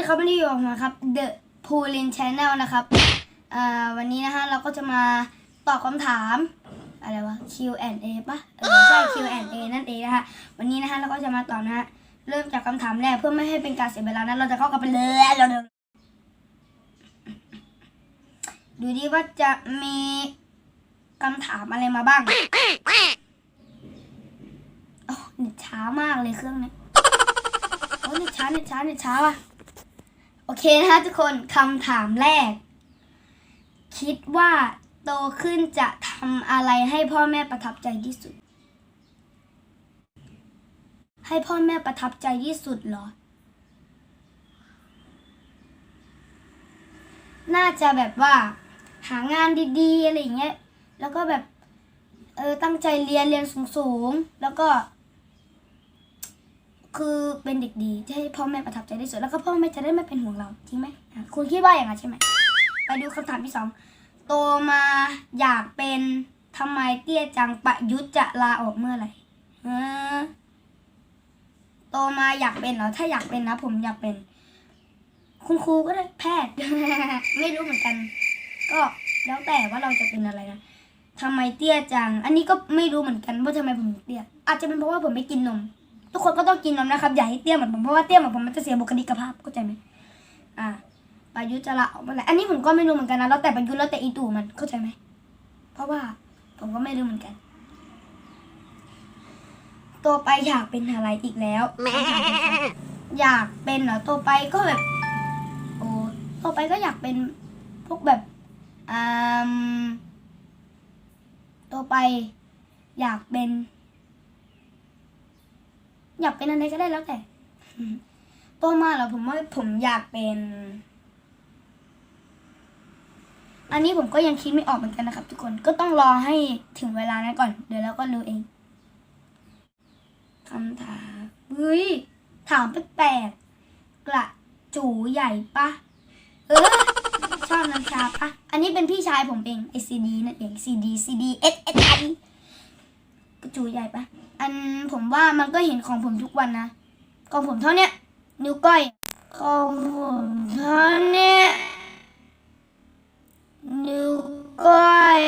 ดีครับวันนี้อยู่กับผมนะครับ The p o o l i n Channel นะครับวันนี้นะฮะเราก็จะมาตอบคำถาม อะไรวะ Q&A ปะใช่ Q&A นั่นเองนะฮะวันนี้นะฮะเราก็จะมาตอบนะฮะเริ่มจากคำถามแรกเพื่อไม่ให้เป็นการเสียเวลานะเราจะเข้ากันไปเลยเราเดินดูดิว่าจะมีคำถามอะไรมาบ้างโอ้เน็ตช้ามากเลยเครื่องเนี้ยโอ้เน็ตช้าเน็ตช้าเน็ตช้าว่ะ โอเคนะคะทุกคนคำถามแรก คิดว่าโตขึ้นจะทำอะไรให้พ่อแม่ประทับใจที่สุด ให้พ่อแม่ประทับใจที่สุดเหรอ น่าจะแบบว่า หางานดีๆอะไรอย่างเงี้ย แล้วก็แบบ เออตั้งใจเรียนเรียนสูงๆ แล้วก็ คือเป็นเด็กดีที่ให้พ่อแม่ประทับใจที่สุดแล้วก็พ่อแม่จะได้ไม่เป็นห่วงเราจริงไหมอะคุณคิดว่าอย่างนั้นใช่ไหมไปดูคำถามที่สองโตมาอยากเป็นทำไมเตี้ยจังประยุทธ์จะลาออกเมื่อไหร่เออโตมาอยากเป็นเหรอ ถ้าอยากเป็นนะ ผมอยากเป็น คุณครูก็ได้แพทย์ ไม่รู้เหมือนกัน ก็แล้วแต่ว่าเราจะเป็นอะไรนะทำไมเตี้ยจัง อันนี้ก็ไม่รู้เหมือนกันว่าทำไมผมเตี้ย อาจจะเป็นเพราะว่าผมไม่กินนม ทุกคนก็ต้องกินนมนะครับ อย่าให้เตี้ยเหมือนผมเพราะว่าเตี้ยเหมือนผมมันจะเสียบุคลิกภาพเข้าใจไหมอ่าประยุทธ์จะละออกเมื่อไหร่อันนี้ผมก็ไม่รู้เหมือนกันนะแล้วแต่ประยุทธ์แล้วแต่อีตู่มันเข้าใจไหมเพราะว่าผมก็ไม่รู้เหมือนกันตัวไปอยากเป็นอะไรอีกแล้วคำถามที่สามอยากเป็นเหรอตัวไปก็แบบ โอ้ตัวไปก็อยากเป็นพวกแบบอ่าตัวไปอยากเป็น อยากเป็นอะไรก็ได้แล้วแต่โตมาแล้วผมว่าผมอยากเป็น อันนี้ผมก็ยังคิดไม่ออกเหมือนกันนะครับ ทุกคนก็ต้องรอให้ถึงเวลานั้นก่อน เดี๋ยวเราก็รู้เองคำถามเฮ้ยถามแปลกๆกระจูใหญ่ปะเออชอบน้ำชาปะอันนี้เป็นพี่ชายผมเองไอซีดีนั่นเองซีดีซีดีเอสเอสไอ กระจูใหญ่ปะอันผมว่ามันก็เห็นของผมทุกวันนะของผมเท่าเนี้ยนิ้วก้อยของผมเท่าเนี้ยนิ้วก้อย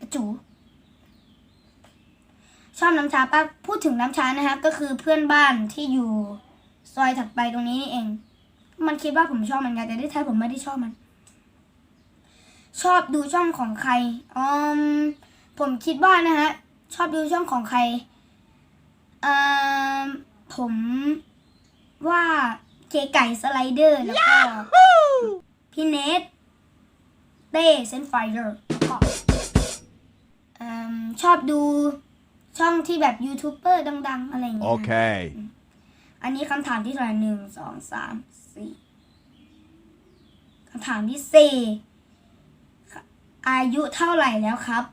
กระจูชอบน้ำชาป้าพูดถึงน้ำชานะฮะก็คือเพื่อนบ้านที่อยู่ซอยถัดไปตรงนี้นี่เอง มันคิดว่าผมชอบมันไงแต่ที่แท้ผมไม่ได้ชอบมัน ชอบดูช่องของใครอืม ผมคิดว่านะฮะ ชอบดูช่องของใครเอ่อผมว่าเกไก่สไลเดอร์แล้วก็พี่เนทเต้เซนไฟเดอร์แล้วก็เอิ่มชอบดูช่องที่แบบยูทูบเบอร์ดัง ๆ อะไรอย่างเงี้ย Okay. อันนี้คำถามที่เท่าไหร่หนึ่งสองสามสี่คำถามที่สี่อายุเท่าไหร่แล้วครับ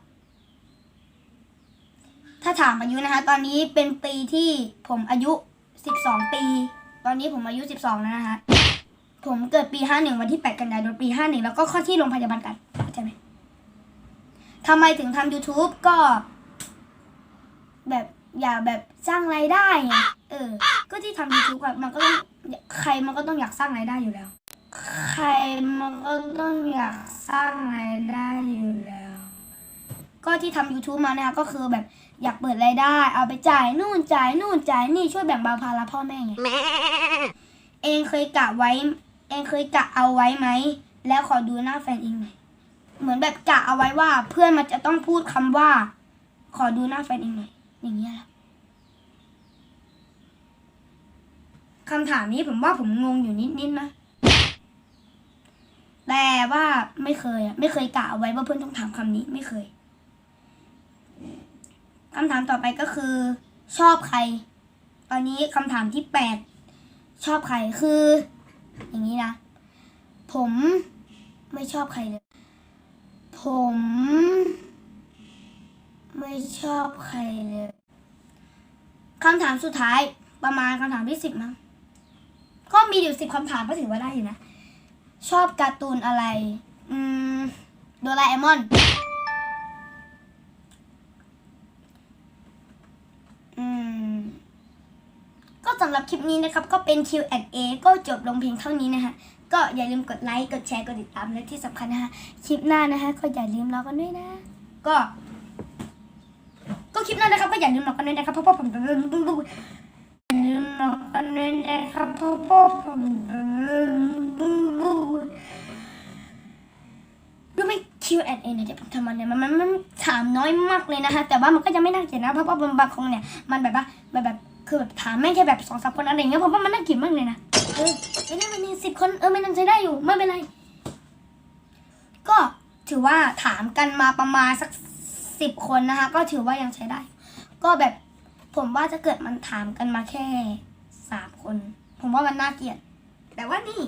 ถ้าถามอายุนะคะ ตอนนี้เป็นปีที่ผมอายุสิบสองปี ตอนนี้ผมอายุสิบสองแล้วนะคะผมเกิดปีห้าหนึ่งวันที่แปดกันยายนปีห้าหนึ่งแล้วก็ข้าที่โรงพยาบาลกันเข้าใจไหมทำไมถึงทำ YouTube ก็ แบบอยากแบบสร้างรายได้ไงเออ ก็ที่ทำ YouTube อะมันก็ต้องใครมันก็ต้องอยากสร้างรายได้อยู่แล้ว ใครมันก็ต้องอยากสร้างรายได้อยู่แล้ว ก็ที่ทำ YouTube มานะคะก็คือแบบอยากเปิดรายได้ เอาไปจ่ายนู่นจ่ายนู่นจ่ายนี่ช่วยแบ่งเบาภาระพ่อแม่ไงเองเคยกะไว้ เองเคยกะเอาไว้ไหมแล้วขอดูหน้าแฟนเองหน่อยเหมือนแบบกะเอาไว้ว่า เพื่อนมันจะต้องพูดคำว่า ขอดูหน้าแฟนเองหน่อยอย่างเงี้ยคำถามนี้ผมว่าผมงงอยู่นิดๆนะ แต่ว่าไม่เคยอะไม่เคยกะเอาไว้ว่าเพื่อนต้องถามคำนี้ไม่เคย คำถามต่อไปก็คือ ชอบใคร ตอนนี้คำถามที่แปดชอบใครคือ อย่างนี้นะ ผมไม่ชอบใครเลย ผม ไม่ชอบใครเลยคำถามสุดท้ายประมาณคำถามที่สิบมั้งก็มีอยู่สิบคำถามก็ถือว่าได้อยู่นะ ชอบการ์ตูนอะไร อืม โดราเอมอน อืม ก็ ก็ สำหรับคลิปนี้นะครับ ก็เป็น Q&A ก็จบลงเพียงเท่านี้นะคะก็อย่าลืมกดไลค์กดแชร์กดติดตามและที่สำคัญนะคะคลิปหน้านะคะก็อย่าลืมรอกันด้วยนะ ก็ ก็คลิปหน้านะครับก็อย่าลืมรอกันด้วยนะครับเพราะว่าผมอย่าลืมรอกันด้วยนะครับเพราะว่าผมดูไม่ Q&A เนี่ยเดี๋ยวผมทำมันเนี่ยมันมันมันถามน้อยมากเลยนะคะแต่ว่ามันก็ยังไม่น่าเกลียดนะเพราะว่าบางคนเนี่ยมันแบบว่าแบบ คือแบบถามไม่งแค่แบบสองสามคนอะไรเงี้ยผมว่ามันน่าเกลียดมากเลยนะเออไม่ได้มันมีสิบคนเออมันยังใช้ได้อยู่ไม่เป็นไร ก็ถือว่าถามกันมาประมาณสักสิบคนนะคะ ก็ถือว่ายังใช้ได้ ก็แบบผมว่าถ้าเกิดมันถามกันมาแค่สามคน ผมว่ามันน่าเกลียด แต่ว่านี่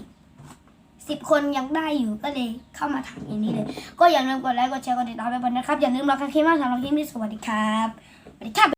สิบคนยังได้อยู่ก็เลยเข้ามาถามอย่างนี้เลย ก็อย่าลืมกดไลค์กดแชร์กดติดตามไปบนนะครับ อย่าลืมรอกันคลิปหน้าสำหรับคลิปนี้สวัสดีครับสวัสดีครับ